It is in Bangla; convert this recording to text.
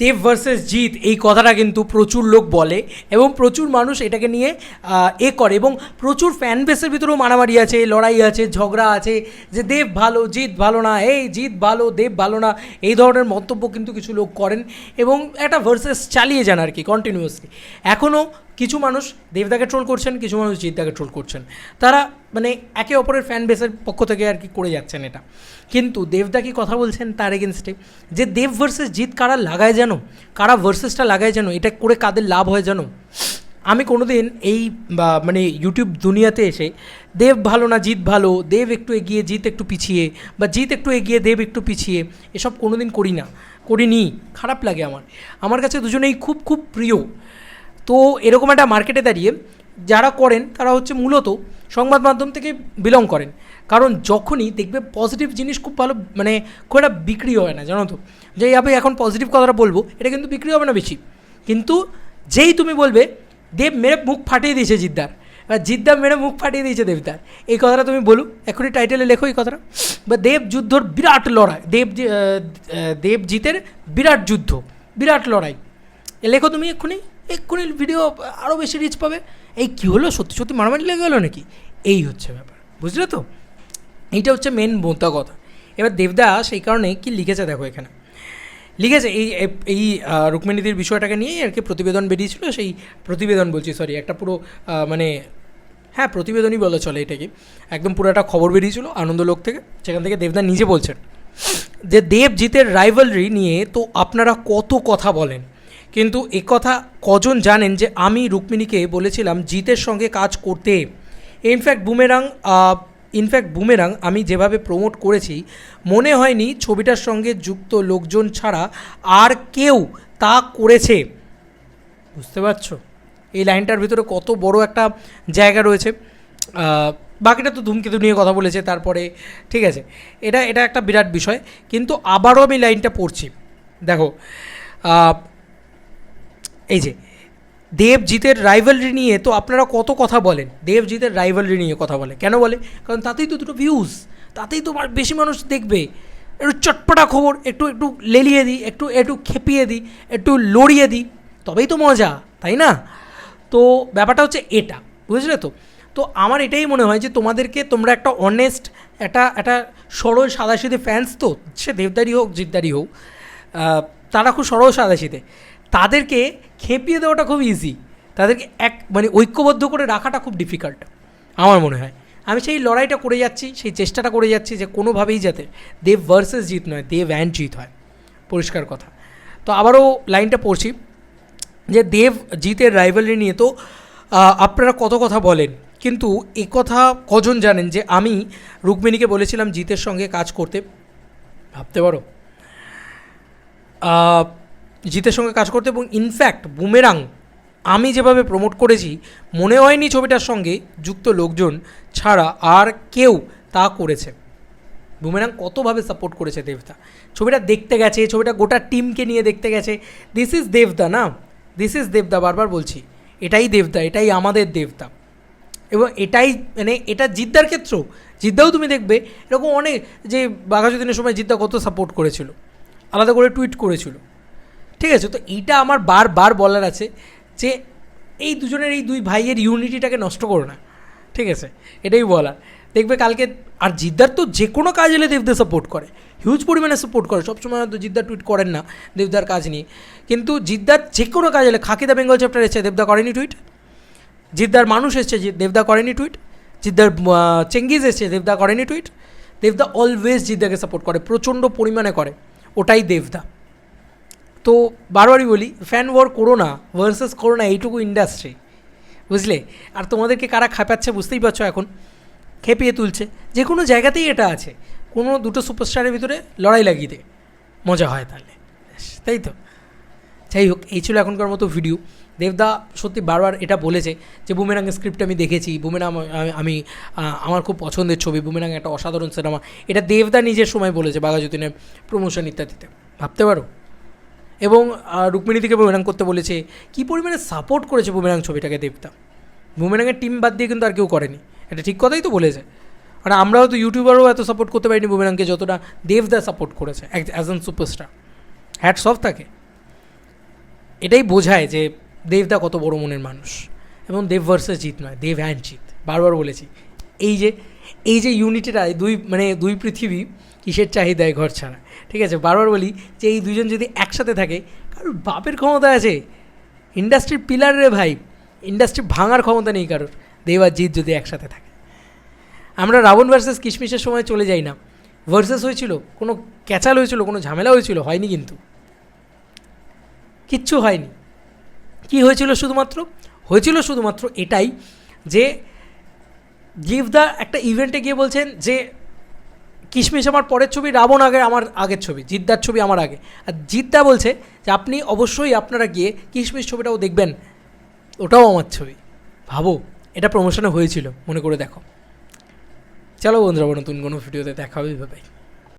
দেব ভার্সেস জিৎ, এই কথাটা কিন্তু প্রচুর লোক বলে এবং প্রচুর মানুষ এটাকে নিয়ে এ করে এবং প্রচুর ফ্যান বেসের ভিতরেও মারামারি আছে, লড়াই আছে, ঝগড়া আছে যে দেব ভালো, জিৎ ভালো না, এই জিৎ ভালো, দেব ভালো না, এই ধরনের মন্তব্য কিন্তু কিছু লোক করেন এবং একটা ভার্সেস চালিয়ে যান আর কি কন্টিনিউয়াসলি এখনও কিছু মানুষ দেবদাকে ট্রোল করছেন, কিছু মানুষ জিৎদাকে ট্রোল করছেন। তারা মানে একে অপরের ফ্যান বেসের পক্ষ থেকে আর কি করে যাচ্ছেন এটা। কিন্তু দেবদা কি কথা বলছেন তার এগেনস্টে যে দেব ভার্সেস জিৎ কারা লাগায় যেন, কারা ভার্সেসটা লাগায় যেন, এটা করে কাদের লাভ হয় জানো আমি কোনোদিন এই মানে ইউটিউব দুনিয়াতে এসে দেব ভালো না জিৎ ভালো, দেব একটু এগিয়ে, জিৎ একটু পিছিয়ে, বা জিৎ একটু এগিয়ে, দেব একটু পিছিয়ে, এসব কোনোদিন করি না। করিনি, খারাপ লাগে আমার। আমার কাছে দুজনেই খুব খুব প্রিয়। তো এরকম একটা মার্কেটে দাঁড়িয়ে যারা করেন তারা হচ্ছে মূলত সংবাদ মাধ্যম থেকে বিলং করেন। কারণ যখনই দেখবে পজিটিভ জিনিস খুব ভালো মানে খুব একটা বিক্রি হয় না জানো তো? যে আমি এখন পজিটিভ কথাটা বলব এটা কিন্তু বিক্রি হবে না বেশি। কিন্তু যেই তুমি বলবে দেব মেরে মুখ ফাটিয়ে দিয়েছে জিদ্দার। বা জিদ্দার মেরে মুখ ফাটিয়ে দিয়েছে দেবদার। এই কথাটা তুমি বলো এখনই টাইটেলে লেখো এই কথাটা। বা দেব যুদ্ধর বিরাট লড়াই দেব জি- আহ, আহ, দেব জিতের বিরাট যুদ্ধ বিরাট লড়াই। লেখো তুমি এক্ষুনি। এক্ষুনি ভিডিও আরও বেশি রিচ পাবে। এই কী হলো? সত্যি সত্যি মারামারি লেগে গেলো নাকি? এই হচ্ছে ব্যাপার। বুঝলে তো? এইটা হচ্ছে মেন মোদ্দা কথা। এবার দেবদা সেই কারণে কি লিখেছে দেখো এখানে। লিখেছে, এই, এই- এই রুক্মিণীদের বিষয়টাকে নিয়েই আর কি প্রতিবেদন বেরিয়েছিল, সেই প্রতিবেদন বলছি সরি একটা পুরো মানে হ্যাঁ প্রতিবেদনই বলা চলে এটাকে। একদম পুরো একটা খবর বেরিয়েছিল আনন্দলোক থেকে। সেখান থেকে দেবদা নিজে বলছেন যে দেব জিতের রাইভালরি নিয়ে তো আপনারা কত কথা বলেন। কিন্তু কথা কজন জানেন যে আমি রুক্মিণীকে বলেছিলাম, জিতের সঙ্গে কাজ করতে। ইনফ্যাক্ট বুমেরাং ইনফ্যাক্ট বুমেরাং আমি যেভাবে প্রমোট করেছি, মনে হয়নি ছবিটার সঙ্গে যুক্ত লোকজন ছাড়া আর কেউ তা করেছে। বুঝতে পারছ? এই লাইনটার ভিতরে কত বড় একটা জায়গা রয়েছে। বাকিটা তো ধূমকেতু নিয়ে কথা বলেছে, তারপরে ঠিক আছে। এটা এটা একটা বিরাট বিষয়। কিন্তু আবারও আমি লাইনটা পড়ছি। দেখো এই যে, দেবজিতের রাইভালরি নিয়ে তো আপনারা কত কথা বলেন? দেবজিতের রাইভালরি নিয়ে কথা বলে। কেন বলে? কারণ তাতেই তো দুটো ভিউজ তাতেই তো বেশি মানুষ দেখবে। একটু চটপটা খবর, একটু একটু লেলিয়ে দিই, একটু একটু খেপিয়ে দিই, একটু লড়িয়ে দিই, তবেই তো মজা, তাই না? তো ব্যাপারটা হচ্ছে এটা বুঝলে তো? তো আমার এটাই মনে হয় যে তোমাদেরকে তোমরা একটা অনেস্ট একটা একটা সরল সাদাসিধে ফ্যান্স তো, সে দেবদারি হোক জিদ্দারি হোক তারা খুব সরল সাদাসিধে। তাদেরকে খেপিয়ে দেওয়াটা খুব ইজি তাদেরকে এক মানে ঐক্যবদ্ধ করে রাখাটা খুব ডিফিকাল্ট আমার মনে হয়। আমি সেই লড়াইটা করে যাচ্ছি, সেই চেষ্টাটা করে যাচ্ছি যে কোনোভাবেই যাতে দেব ভার্সেস জিত নয়, দেব অ্যান্ড জিত হয়। পরিষ্কার কথা। তো আবারও লাইনটা পড়ছি, যে দেব জিতের রাইভালরি নিয়ে তো আপনারা কত কথা বলেন, কিন্তু কথা কজন জানেন যে আমি রুক্মিণীকে বলেছিলাম জিতের সঙ্গে কাজ করতে? ভাবতে পারো। জিতের সঙ্গে কাজ করতে এবং ইনফ্যাক্ট বুমেরাং আমি যেভাবে প্রমোট করেছি, মনে হয়নি ছবিটার সঙ্গে যুক্ত লোকজন ছাড়া আর কেউ তা করেছে। বুমেরাং কতভাবে সাপোর্ট করেছে দেবদা ছবিটা দেখতে গেছে, ছবিটা গোটা টিমকে নিয়ে দেখতে গেছে। দিস ইজ দেবদা না? দিস ইজ দেবদা বারবার বলছি। এটাই দেবদা এটাই আমাদের দেবদা এবং এটাই মানে এটা জিদ্দার ক্ষেত্রেও জিদ্দাও তুমি দেখবে, এরকম অনেক যে বাঘাযতীনের সময় জিদ্দা কত সাপোর্ট করেছিল। আলাদা করে টুইট করেছিল। ঠিক আছে, তো এইটা আমার বারবার বলার আছে যে এই দুজনের এই দুই ভাইয়ের ইউনিটিটাকে নষ্ট করো না, ঠিক আছে, এটাই বলার। দেখবে কালকে, আর জিদ্দার তো যে কোনো কাজ এলে দেবদা সাপোর্ট করে হিউজ পরিমাণে সাপোর্ট করে, সবসময় হয়তো জিদ্দার টুইট করেন না দেবদার কাজ নিয়ে। কিন্তু জিদ্দার যে কোনো কাজ এলে খাকিদা বেঙ্গল চ্যাপ্টার এসেছে, দেবদা করেনি টুইট জিদ্দার মানুষ এসছে দেবদা করেনি টুইট জিদ্দার চেঙ্গিজ এসছে, দেবদা করেনি টুইট দেবদা অলওয়েজ জিদ্দাকে সাপোর্ট করে, প্রচণ্ড পরিমাণে করে, ওটাই দেবদা। তো বারবারই বলি ফ্যান ওয়ার করো না ভার্সেস করো না, এইটুকু ইন্ডাস্ট্রি বুঝলে? আর তোমাদেরকে কারা খাপাচ্ছে বুঝতেই পারছ এখন, খেপিয়ে তুলছে। যে কোনো জায়গাতেই এটা আছে, কোনো দুটো সুপারস্টারের ভিতরে লড়াই লাগিয়ে দে, মজা হয় তাহলে তাই তো? যাই হোক, এই ছিল এখনকার মতো ভিডিও দেবদা সত্যি বারবার এটা বলেছে যে বুমেরাঙের স্ক্রিপ্ট আমি দেখেছি বুমেরাং আমি- আমি আমার খুব পছন্দের ছবি বুমেরাং একটা অসাধারণ সিনেমা এটা দেবদা নিজের সময় বলেছে, বাঘাযতীনের প্রমোশন ইত্যাদিতে। ভাবতে পারো? এবং রুক্মিণীদিকে বুমেরাং করতে বলেছে, কী পরিমাণে সাপোর্ট করেছে বুমেরাং ছবিটাকে দেবদা বুমেরাঙের টিম বাদ দিয়ে কিন্তু আর কেউ করেনি। এটা ঠিক কথাই তো বলেছে। মানে আমরাও তো ইউটিউবারও এত সাপোর্ট করতে পারিনি বুমেরাংকে, যতটা দেবদা সাপোর্ট করেছে as an superstar hats off থাকে এটাই বোঝায় যে দেবদা কত বড় মনের মানুষ। এবং দেব ভার্সেস জিত নয়, দেব অ্যান্ড জিত বারবার বলেছি এই যে এই যে ইউনিটিটা দুই মানে দুই পৃথিবী কিসের চাহিদায় ঘর ছাড়া? ঠিক আছে? বারবার বলি যে এই দুজন যদি একসাথে থাকে, কারোর বাপের ক্ষমতা আছে। ইন্ডাস্ট্রির পিলার রে ভাই ইন্ডাস্ট্রি ভাঙার ক্ষমতা নেই কারোর। দেব জিৎ যদি একসাথে থাকে। আমরা রাবণ ভার্সেস কিশমিশের সময় চলে যাই না। ভার্সেস হয়েছিল, কোনো ক্যাচাল হয়েছিল, কোনো ঝামেলা হয়েছিল, হয়নি কিন্তু। কিচ্ছু হয়নি। কি হয়েছিল শুধুমাত্র? হয়েছিল শুধুমাত্র এটাই যে গিফদা একটা ইভেন্টে গিয়ে বলছেন যে, কিশমিশ আমার পরের ছবি, রাবণ আগে, আমার আগের ছবি, জিদ্দার ছবি আমার আগে। আর জিদ্দা বলছে যে, আপনি অবশ্যই আপনারা গিয়ে কিশমিশ ছবিটাও দেখবেন। ওটাও আমার ছবি। ভাবো, এটা প্রমোশনে হয়েছিল, মনে করে দেখো। চলো বন্ধুরা, নতুন কোনো ভিডিওতে দেখা হবে